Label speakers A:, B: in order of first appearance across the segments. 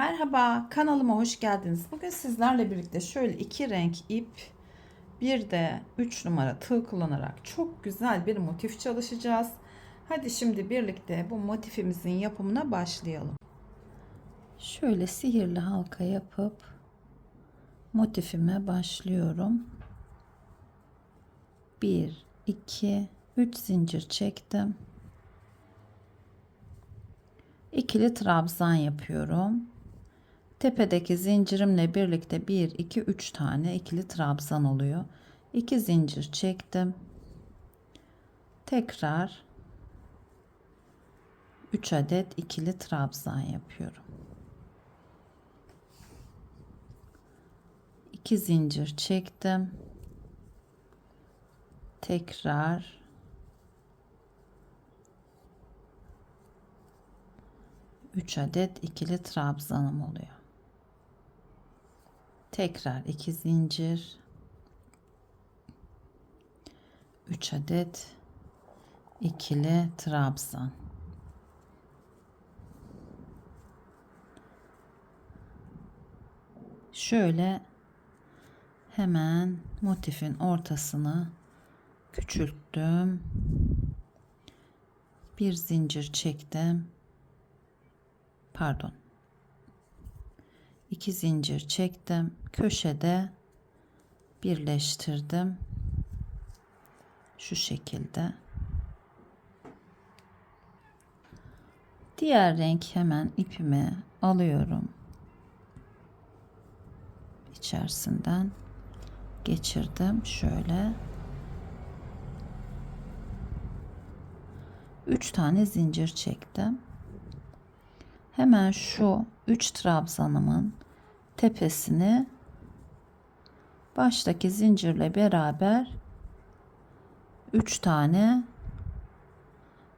A: Merhaba, kanalıma hoş geldiniz. Bugün sizlerle birlikte şöyle iki renk ip, bir de 3 numara tığ kullanarak çok güzel bir motif çalışacağız. Hadi şimdi birlikte bu motifimizin yapımına başlayalım. Şöyle sihirli halka yapıp motifime başlıyorum. 1 2 3 zincir çektim. İkili trabzan yapıyorum. Tepedeki zincirimle birlikte 1 2 3 tane ikili trabzan oluyor. 2 zincir çektim. Tekrar 3 adet ikili trabzan yapıyorum. 2 zincir çektim. Tekrar 3 adet ikili trabzanım oluyor. Tekrar 2 zincir 3 adet ikili trabzan. Şöyle hemen motifin ortasını küçülttüm. Bir zincir çektim. Pardon. İki zincir çektim. Köşede birleştirdim. Şu şekilde. Diğer renk hemen ipimi alıyorum. İçerisinden geçirdim şöyle. 3 tane zincir çektim. Hemen şu 3 trabzanımın tepesini baştaki zincirle beraber 3 tane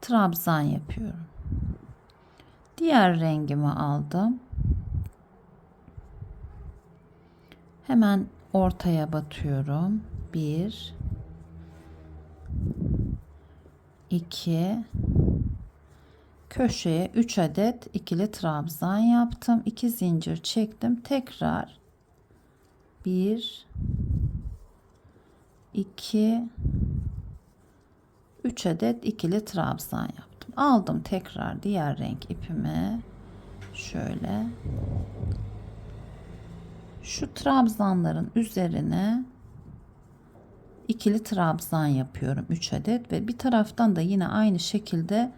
A: trabzan yapıyorum. Diğer rengimi aldım. Hemen ortaya batıyorum. 1 2 köşeye 3 adet ikili trabzan yaptım. 2 zincir çektim. Tekrar 1 2 3 adet ikili trabzan yaptım. Aldım tekrar diğer renk ipimi. Şöyle şu trabzanların üzerine ikili trabzan yapıyorum 3 adet ve bir taraftan da yine aynı şekilde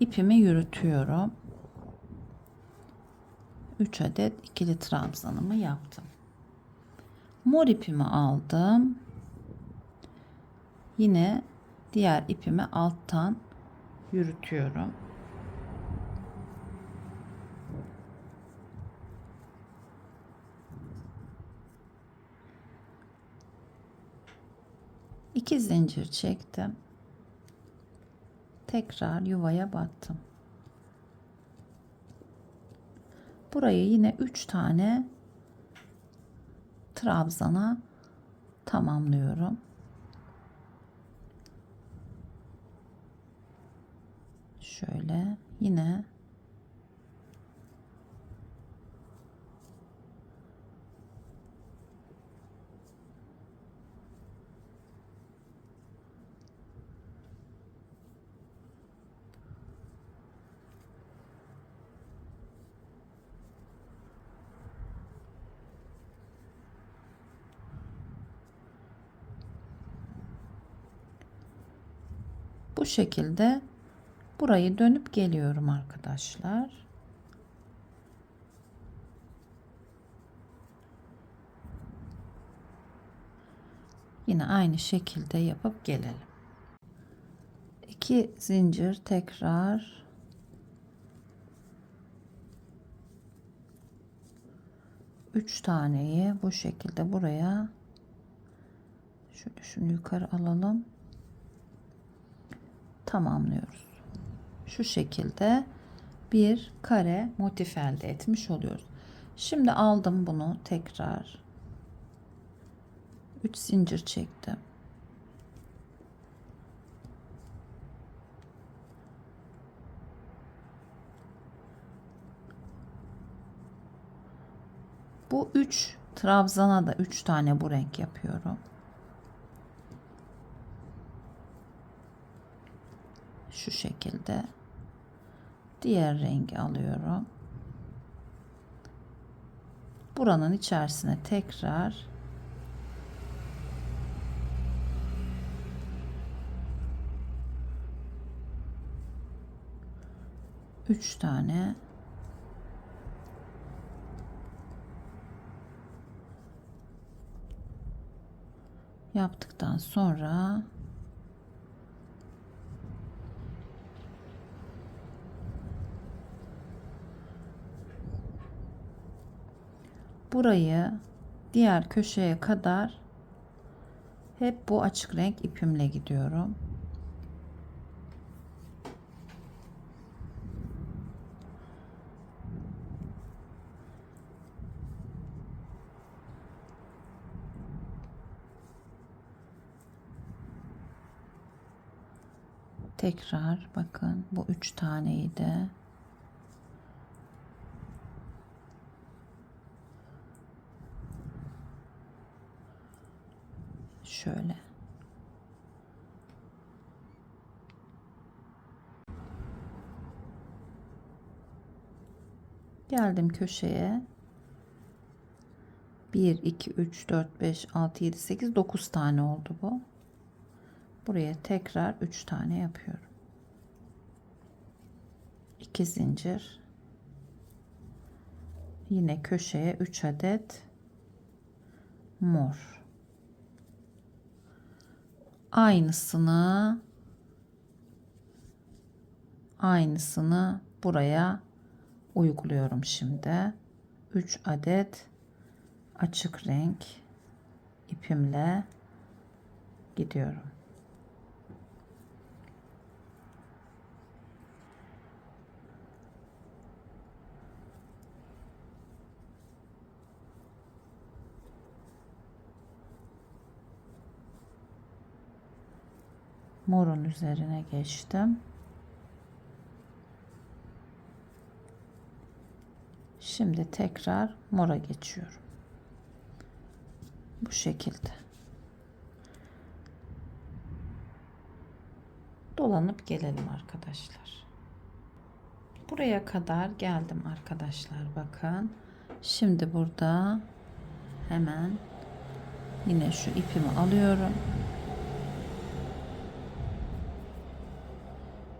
A: ipimi yürütüyorum. 3 adet ikili trabzanımı yaptım. Mor ipimi aldım. Yine diğer ipimi alttan yürütüyorum. İki zincir çektim tekrar yuvaya battım. Burayı yine 3 tane trabzana tamamlıyorum. Şöyle yine Bu şekilde burayı dönüp geliyorum arkadaşlar. Yine aynı şekilde yapıp gelelim. 2 zincir tekrar üç taneyi bu şekilde buraya şöyle şunu yukarı alalım tamamlıyoruz. Şu şekilde bir kare motif elde etmiş oluyoruz. Şimdi aldım bunu tekrar 3 zincir çektim. Bu 3 trabzana da 3 tane bu renk yapıyorum. Şu şekilde. Diğer rengi alıyorum. Buranın içerisine tekrar üç tane yaptıktan sonra burayı diğer köşeye kadar hep bu açık renk ipimle gidiyorum. Tekrar bakın bu üç taneyi de şöyle. Geldim köşeye. 1 2 3 4 5 6 7 8 9 tane oldu bu. Buraya tekrar 3 tane yapıyorum. 2 zincir. Yine köşeye 3 adet mor aynısını aynısını buraya uyguluyorum şimdi. 3 adet açık renk ipimle gidiyorum morun üzerine geçtim. Şimdi tekrar mora geçiyorum. Bu şekilde. Dolanıp gelelim arkadaşlar. Buraya kadar geldim arkadaşlar bakın. Şimdi burada hemen yine şu ipimi alıyorum.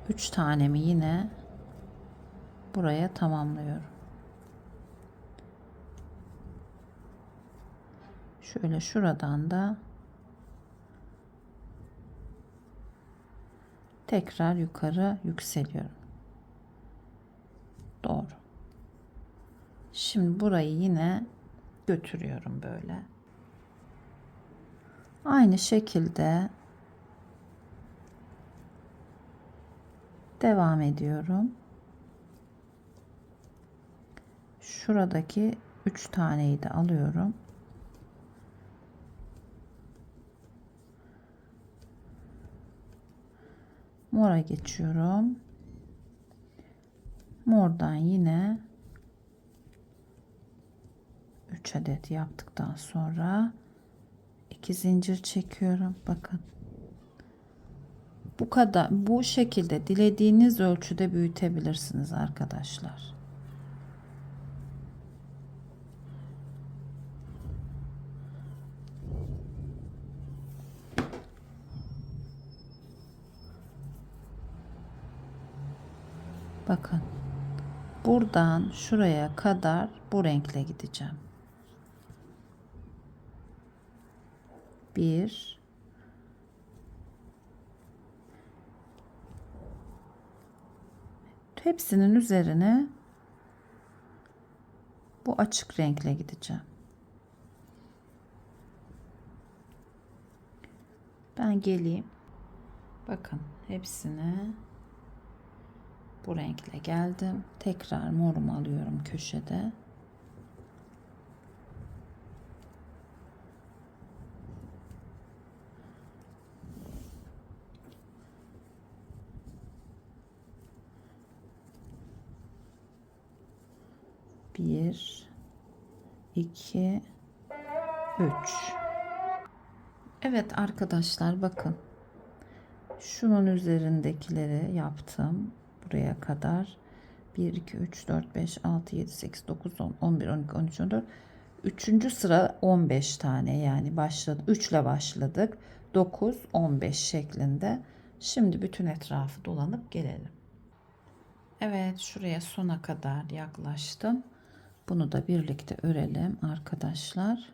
A: 3 tanemi yine buraya tamamlıyorum. Şöyle şuradan da tekrar yukarı yükseliyorum. Doğru. Şimdi burayı yine götürüyorum böyle. Aynı şekilde devam ediyorum. Şuradaki 3 taneyi de alıyorum. Mora geçiyorum. Mordan yine 3 adet yaptıktan sonra 2 zincir çekiyorum. Bakın bu kadar bu şekilde dilediğiniz ölçüde büyütebilirsiniz arkadaşlar. Bakın. Buradan şuraya kadar bu renkle gideceğim. Bir, hepsinin üzerine bu açık renkle gideceğim. Ben geleyim. Bakın hepsine bu renkle geldim. Tekrar morumu alıyorum köşede. Bir, 2 3 Evet arkadaşlar bakın. Şunun üzerindekileri yaptım. Buraya kadar. 1, 2, 3, 4, 5, 6, 7, 8, 9, 10, 11, 12, 13, 14. Üçüncü sıra 15 tane yani başladı. 3 ile başladık. 9, 15 şeklinde. Şimdi bütün etrafı dolanıp gelelim. Evet şuraya sona kadar yaklaştım. Bunu da birlikte örelim arkadaşlar.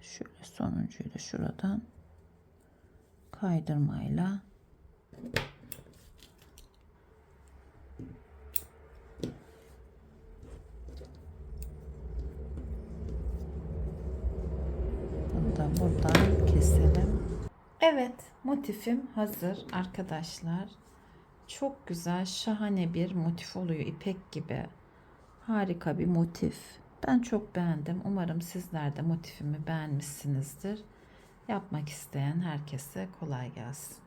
A: Şöyle sonuncuyu da şuradan kaydırmayla bunu da buradan keselim. Evet, motifim hazır arkadaşlar. Çok güzel, şahane bir motif oluyor ipek gibi. Harika bir motif. Ben çok beğendim. Umarım sizler de motifimi beğenmişsinizdir. Yapmak isteyen herkese kolay gelsin.